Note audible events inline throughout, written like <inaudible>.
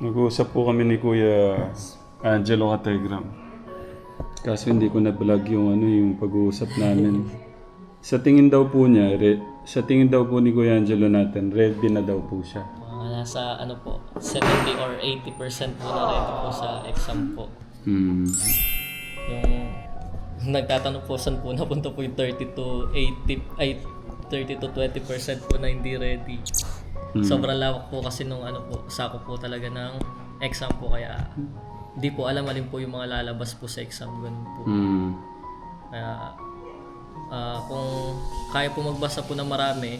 Nag-uusap po kami ni Kuya Angelo Kategram. Kaso hindi ko na-vlog yung ano yung pag-uusap namin. <laughs> sa tingin daw po niya, re- sa tingin daw po ni Kuya Angelo natin, ready na daw po siya. Mga nasa ano po, 70 or 80% po na ready po sa exam po. Hmm. Yung nagtatanong po saan po napunta po yung 30 to 80 ay 30 to 20% po na hindi ready. Sobrang lawak po kasi nung ano po, sako po talaga ng exam po kaya di po alam alin po yung mga lalabas po sa exam ganun po. Hmm. Kaya ah, kung kaya po magbasa po ng marami,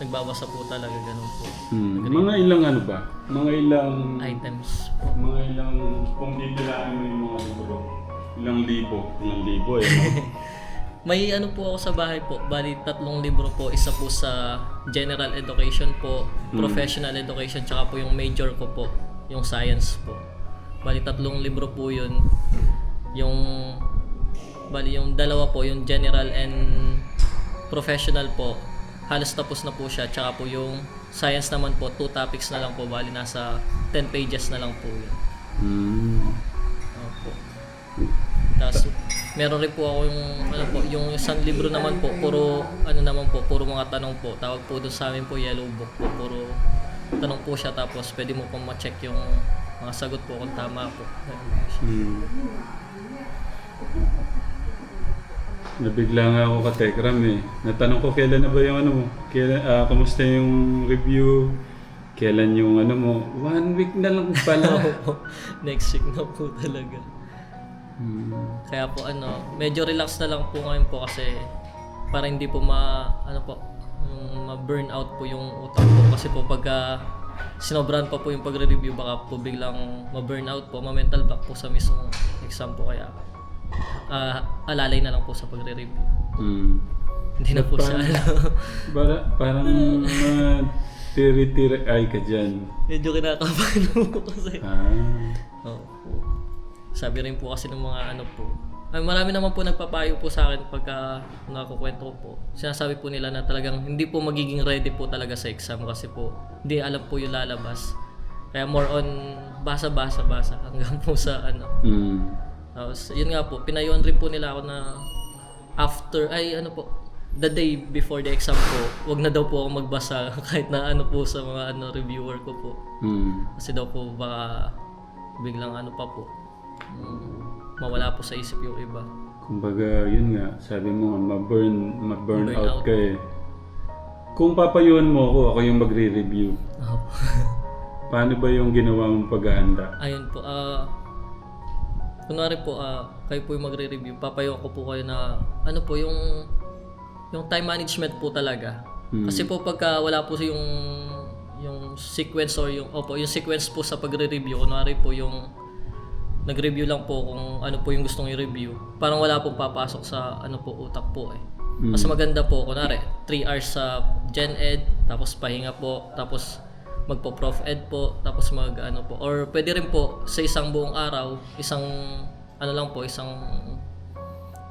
nagbabasa po talaga ganun po. Hmm. Mga ilang ano ba? Mga ilang... Items po. Mga ilang... Kung bibilaan mo yung mga libro. Ilang libo. Ilang libo eh. no? <laughs> May ano po ako sa bahay po, bali tatlong libro po, isa po sa general education po, professional education, tsaka po yung major ko po, yung science po. Bali tatlong libro po yun. Yung, bali yung dalawa po, yung general and professional po, halos tapos na po siya, tsaka po yung science naman po, two topics na lang po, bali nasa 10 pages na lang po yun. Hmm. Meron rin po ako yung ano po, yung isang libro naman po, puro ano naman po, puro mga tanong po. Tawag po doon sa amin po yellow book po, puro tanong po siya tapos pwede mo pong ma-check yung mga sagot po kung tama po. Hmm. Nabigla nga ako ka Tekram eh. Natanong ko kailan na ba yung ano mo? Kailan, ah, kamusta yung review? Kailan yung ano mo? One week na lang pala. <laughs> Next week na po talaga. Hmm. Kaya po ano, medyo relax na lang po ngayon po kasi para hindi po ma ano po, mm, ma-burn out po yung utak po kasi po pagka sinobrahan pa po yung pagre-review baka po biglang ma-burn out po, ma-mental block po sa mismong exam po kaya ah alalay na lang po sa pagre-review. Hmm. Hindi na po siya ano. <laughs> Para, parang uh, tiri-tiri ay ka dyan. Medyo kinakabahan po kasi. Ah. Oo po. Sabi rin po kasi ng mga ano po. Ay, marami naman po nagpapayo po sa akin pagka nakukwento ko po. Sinasabi po nila na talagang hindi po magiging ready po talaga sa exam kasi po hindi alam po yung lalabas. Kaya more on basa-basa-basa <laughs> hanggang po sa ano. Hmm. Tapos yun nga po, pinayuan rin po nila ako na after, ay ano po, the day before the exam po, wag na daw po ako magbasa <laughs> kahit na ano po sa mga ano reviewer ko po. Hmm. Kasi daw po baka biglang ano pa po. Mawala po sa isip yung iba. Kumbaga, yun nga, sabi mo nga, ma-burn, ma-burn Burn out out. ka eh. Kung papayuhan mo ako, ako yung magre-review. <laughs> Paano ba yung ginawa mong paghahanda? Ayun po, ah kunwari po, ah kayo po yung magre-review, papayo ko po kayo na ano po yung yung time management po talaga. Hmm. Kasi po pagka wala po yung yung sequence or yung opo, yung sequence po sa pagre-review, kunwari po yung nag-review lang po kung ano po yung gustong i-review. Parang wala pong papasok sa ano po utak po eh. Hmm. Mas maganda po, kunwari, 3 hours sa Gen Ed, tapos pahinga po, tapos magpo-prof ed po, tapos mag ano po. Or pwede rin po sa isang buong araw, isang ano lang po, isang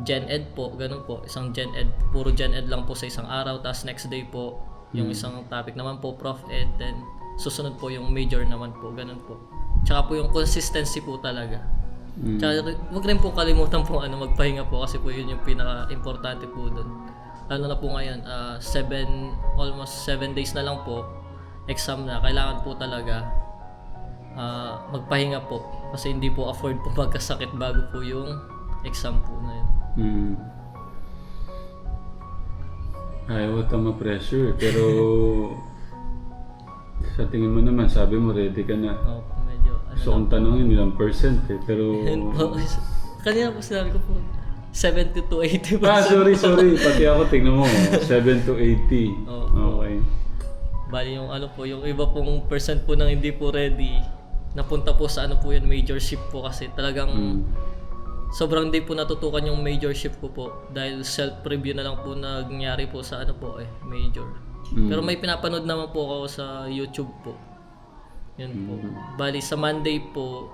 Gen Ed po, ganun po, isang Gen Ed, puro Gen Ed lang po sa isang araw, tapos next day po, yung isang topic naman po, Prof Ed, then susunod po yung major naman po, ganun po. Tsaka po yung consistency po talaga. Mm. Tsaka wag rin po kalimutan po ano, magpahinga po kasi po yun yung pinaka-importante po doon. Lalo na po ngayon, ah, seven, almost seven days na lang po, exam na. Kailangan po talaga ah, magpahinga po. Kasi hindi po afford po <laughs> magkasakit bago po yung exam po na yun. Hmm. Ayaw ata ma-pressure, pero <laughs> sa tingin mo naman, sabi mo ready ka na. Ano Gusto kong tanongin ilang percent eh, pero... Yun po. <laughs> Kanina po sinabi ko po, 70 to 80 ah, sorry, sorry. Pati ako, tingnan mo. <laughs> 7 to 80. Oo. Okay. Bali yung ano po, yung iba pong percent po nang hindi po ready, napunta po sa ano po yun, major ship po kasi talagang Hmm. sobrang di po natutukan yung major ship ko po dahil self-review na lang po nangyari po sa ano po eh, major. Mm. Pero may pinapanood naman po ako sa YouTube po. Yun po. Bali sa Monday po,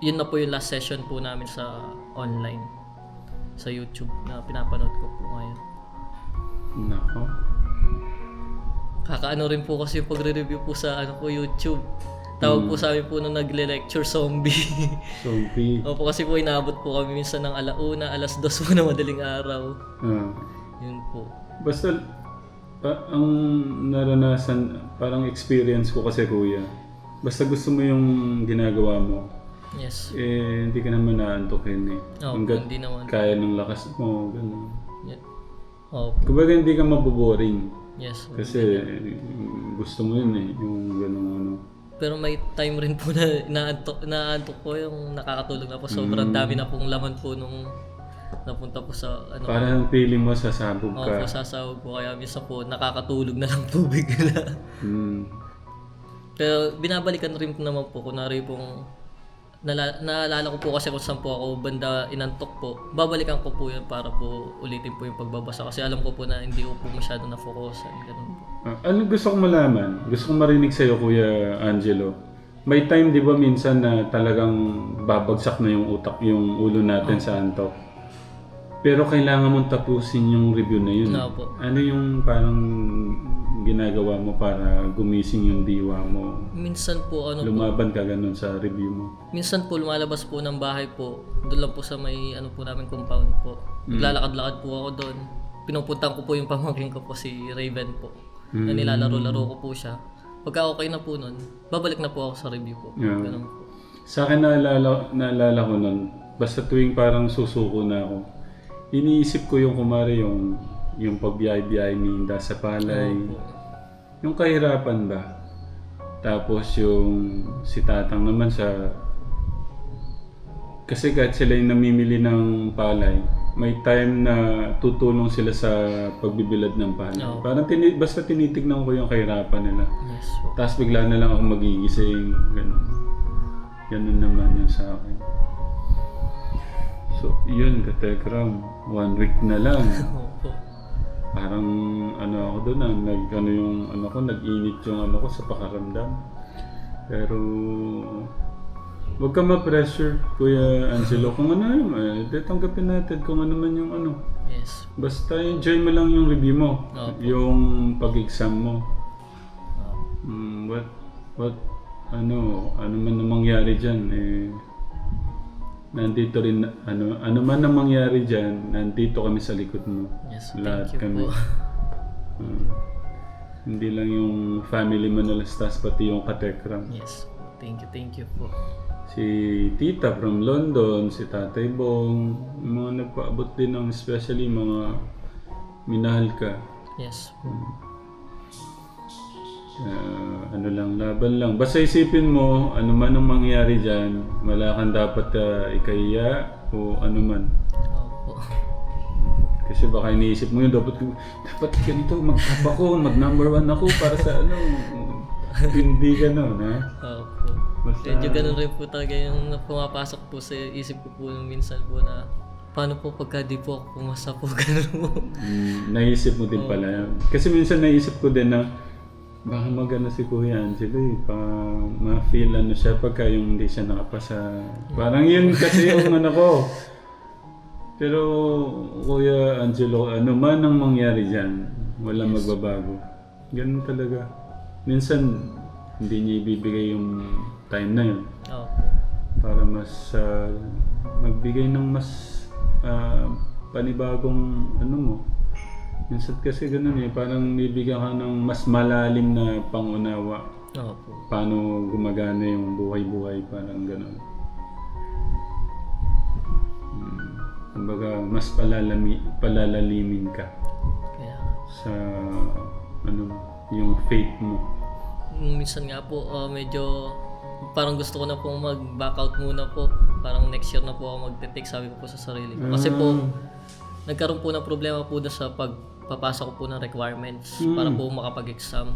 yun na po yung last session po namin sa online sa YouTube na pinapanood ko po ngayon. Nako. Kakaano rin po kasi yung pagre-review po sa ano po YouTube. Tawag po sa amin po nung nagle-lecture zombie. <laughs> Zombie. Opo kasi po inaabot po kami minsan ng alauna, alas dos po na madaling araw. Ah. Yun po. Basta, pa, ang naranasan, parang experience ko kasi kuya, basta gusto mo yung ginagawa mo, Yes. eh, hindi ka naman naantokin eh. Opo, Hanggat hindi naman. kaya ng lakas mo, gano'n. Yeah. Opo. Kumbaga hindi ka maboboring. Yes. Kasi eh, gusto mo yun eh, yung gano'ng ano. Pero may time rin po na naantok, naantok po yung nakakatulog na po. Sobrang dami na pong laman po nung napunta po sa ano. Parang feeling mo sasabog Opo, ka. sasawag po. Kaya minsan po nakakatulog na lang po bigla. Hmm. Pero binabalikan rin naman po. Kunwari pong nala, naalala ko po kasi kung saan po ako banda inantok po. Babalikan ko po yun para po ulitin po yung pagbabasa. Kasi alam ko po na hindi ko po masyado na-focusan. Ganun po. Ah, ano gusto kong malaman? Gusto kong marinig sa'yo, Kuya Angelo. May time, di ba, minsan na talagang babagsak na yung utak, yung ulo natin sa antok. Pero kailangan mong tapusin yung review na yun. Po. Ano yung parang ginagawa mo para gumising yung diwa mo? Minsan po ano po, Lumaban ka ganun sa review mo. Minsan po lumalabas po ng bahay po. Doon lang po sa may ano po namin compound po. Naglalakad-lakad po ako doon. Pinupuntan ko po yung pamangkin ko po si Raven po. Na nilalaro-laro ko po siya. Pagka okay na po nun, babalik na po ako sa review po. Yeah. Ganun po. Sa akin naalala, naalala ko nun, basta tuwing parang susuko na ako, iniisip ko yung kumari yung yung pagbiyahe-biyahe ni Inda sa palay. Opo. Yung kahirapan ba? Tapos yung si Tatang naman sa... Kasi kahit sila yung namimili ng palay, may time na tutulong sila sa pagbibilad ng palay. Oo. Parang tini- basta tinitignan ko yung kahirapan nila. Yes po. Tapos bigla na lang ako magigising. Ganun. Ganun naman yun sa akin. So, yun, katekram. One week na lang. <laughs> Opo. Parang ano ako doon ah, nag ano yung ano ko, nag-init yung ano ko sa pakaramdam. Pero Huwag ka ma-pressure, Kuya Angelo. Kung ano yun, eh, di tanggapin natin kung ano man yung ano. Yes. Basta enjoy mo lang yung review mo. Opo. Yung pag-exam mo. Mm, what, what, ano, ano man ang mangyari dyan, eh, nandito rin, ano, ano man ang mangyari dyan, nandito kami sa likod mo. Yes. Lahat Thank kami. you po. Mm. <laughs> hindi lang yung family Manalastas, pati yung katekram. Yes. Thank you, thank you po. Si tita from London, si tatay Bong, mga nagpaabot din ng especially mga minahal ka. Yes. Ah, ano lang, laban lang. Basta isipin mo, ano man ang mangyari dyan, wala kang dapat uh, ikahiya o ano man. Opo. Kasi baka iniisip mo yun, dapat, dapat ganito, mag-top ako, mag-number one ako para sa ano. Hindi ganun, ha? Opo. Basta, Medyo ganun rin po talaga yung pumapasok po sa isip ko po nung minsan po na paano po pagka di po ako pumasa po <laughs> ganun po. Mm, naisip mo din pala. Kasi minsan naisip ko din na baka magana si Kuya Angelo eh. Pa, ma-feel ano siya pagka yung hindi siya nakapasa. Parang yun kasi yung <laughs> ano ko. Pero Kuya Angelo, ano man ang mangyari dyan, walang magbabago. Ganun talaga. Minsan, hindi niya ibibigay yung time na yun Opo. para mas ah, magbigay ng mas ah, panibagong ano mo. Minsan kasi ganun eh, parang bibigyan ka ng mas malalim na pangunawa Opo. paano gumagana yung buhay-buhay, parang ganun. Hmm. Kumbaga, mas palalami, palalalimin ka Kaya sa ano yung faith mo. Yung minsan nga po ah, medyo parang gusto ko na po mag-back out muna po. Parang next year na po ako magte-take sabi ko po sa sarili ko. Kasi po nagkaroon po ng problema po na sa pagpapasa ko po ng requirements para po makapag-exam.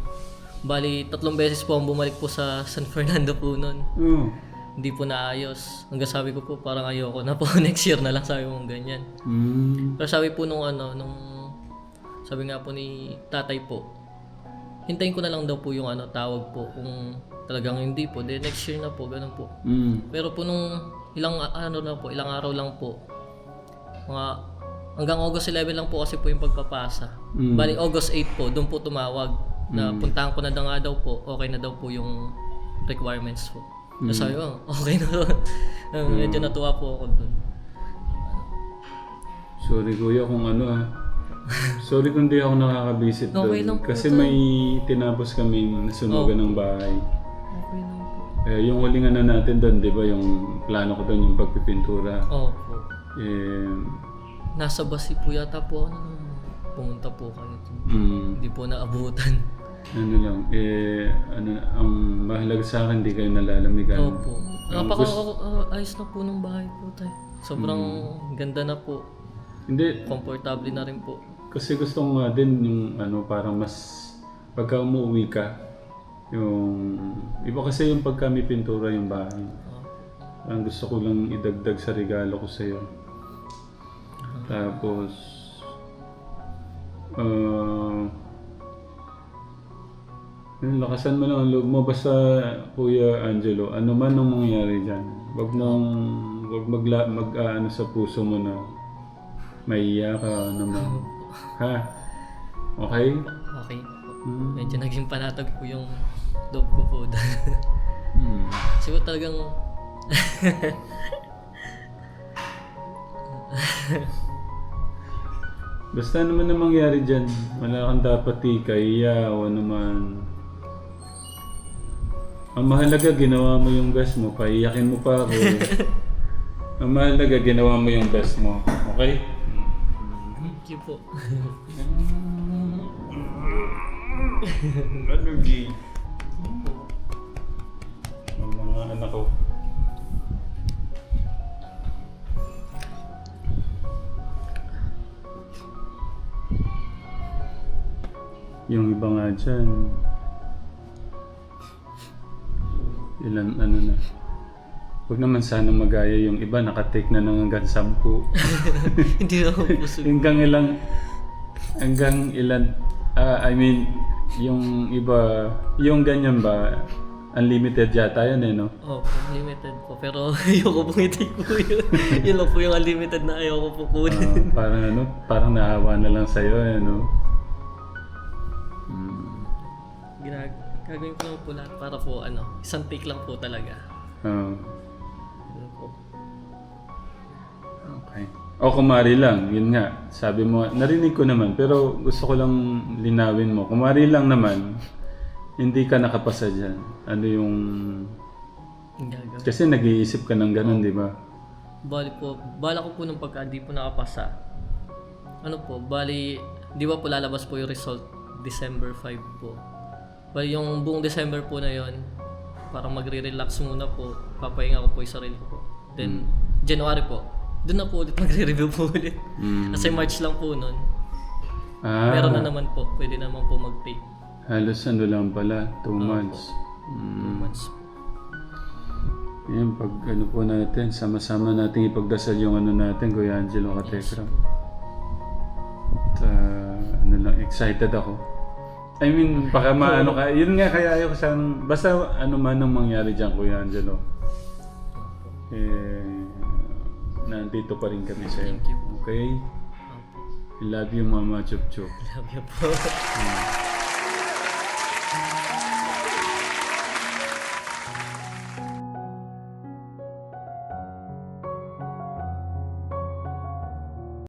Bali, tatlong beses po ang bumalik po sa San Fernando po noon. Oh. Hindi po naayos. Hanggang sabi ko po parang ayoko na po <laughs> next year na lang sabi mo ganyan. Mm. Pero sabi po nung ano, nung sabi nga po ni tatay po, hintayin ko na lang daw po yung ano, tawag po kung talagang hindi po. Then next year na po, ganun po. Mm. Pero po nung ilang ano na po, ilang araw lang po, mga hanggang August 11 lang po kasi po yung pagpapasa. Mm. Bali August 8 po, doon po tumawag na puntahan ko na daw nga daw po, okay na daw po yung requirements po. So sabi ko, okay na. <laughs> Uh, Medyo natuwa po ako dun. Sorry kuya kung ano ah. <laughs> Sorry kung di ako nakakabisit doon. Okay lang po Kasi ito. may tinapos kami nasunugan ng bahay. Okay na po. Eh, yung huling ano natin doon, di ba, yung plano ko doon, yung pagpipintura. Opo. Eh, Nasa basi po yata po ako nung pumunta po kayo. mm, Hindi po naabutan. ano lang, eh, ano, ang mahalaga sa akin, di kayo nalalamigan. Opo. Napaka uh, ayos na po ng bahay po tayo. Sobrang ganda na po. Hindi, Komportable na rin po. kasi gusto ko nga din yung ano, parang mas, pagka umuwi ka, yung, iba kasi yung pagka may pintura yung bahay. Ang gusto ko lang idagdag sa regalo ko sa'yo. Tapos, uh, yun, lakasan mo lang ang loob mo. Basta, Kuya Angelo, ano man ang mangyayari dyan, wag mong, wag magla, mag, ah, ano sa puso mo na maiiyak ka naman. Ha? Okay? Okay. Hmm. Medyo naging panatag po yung loob ko po. Hmm. <laughs> Siguro talagang <laughs> Basta naman na mangyari dyan, wala kang dapat ikaya o naman. Ang mahalaga, ginawa mo yung best mo. Paiyakin mo pa ako. <laughs> Ang mahalaga, ginawa mo yung best mo. Okay? thank you po. Ano, G? Ang mga anak ko. Yung iba nga dyan, ilan ano na. Huwag naman sana magaya yung iba, nakatake na ng hanggang sampu. <laughs> Hindi na ako <laughs> puso. hanggang ilang, hanggang ilan, ah, I mean, yung iba, yung ganyan ba, unlimited yata yun eh, no? Oh, unlimited po. Pero <laughs> ayoko pong i-take po yun. yun lang po yung unlimited na ayoko po kunin. Ah, parang ano, parang naawa na lang sa'yo eh, no? Ginag gagawin ko lang po lahat para po ano, isang take lang po talaga. Po. okay. O kumari lang, yun nga. Sabi mo, narinig ko naman, pero gusto ko lang linawin mo. Kumari lang naman, hindi ka nakapasa dyan. Ano yung... Yung gagawin. Kasi nag-iisip ka ng ganun, di ba? Bali po, bala ko po nung pagka di po nakapasa. Ano po, bali, di ba po lalabas po yung result December 5 po. Bali yung buong December po na yon parang magre-relax muna po, papahinga ko po yung sarili ko po. Then, January po, doon na po ulit <laughs> magre-review po ulit. Mm. Kasi March lang po nun. Ah, Meron na naman po, pwede naman po mag-take. halos ano lang pala, two months. Two Mm. months. Yan, pag ano po natin, sama-sama natin ipagdasal yung ano natin, Kuya Angelo Katekra. At ah, ano lang, excited ako. I mean, baka maano ka, yun nga kaya ayaw ko saan, basta ano man ang mangyari dyan, Kuya Angelo. Eh, nandito pa rin kami sa'yo. Thank you. Okay? I love you, Mama Chup Chup. Love you po.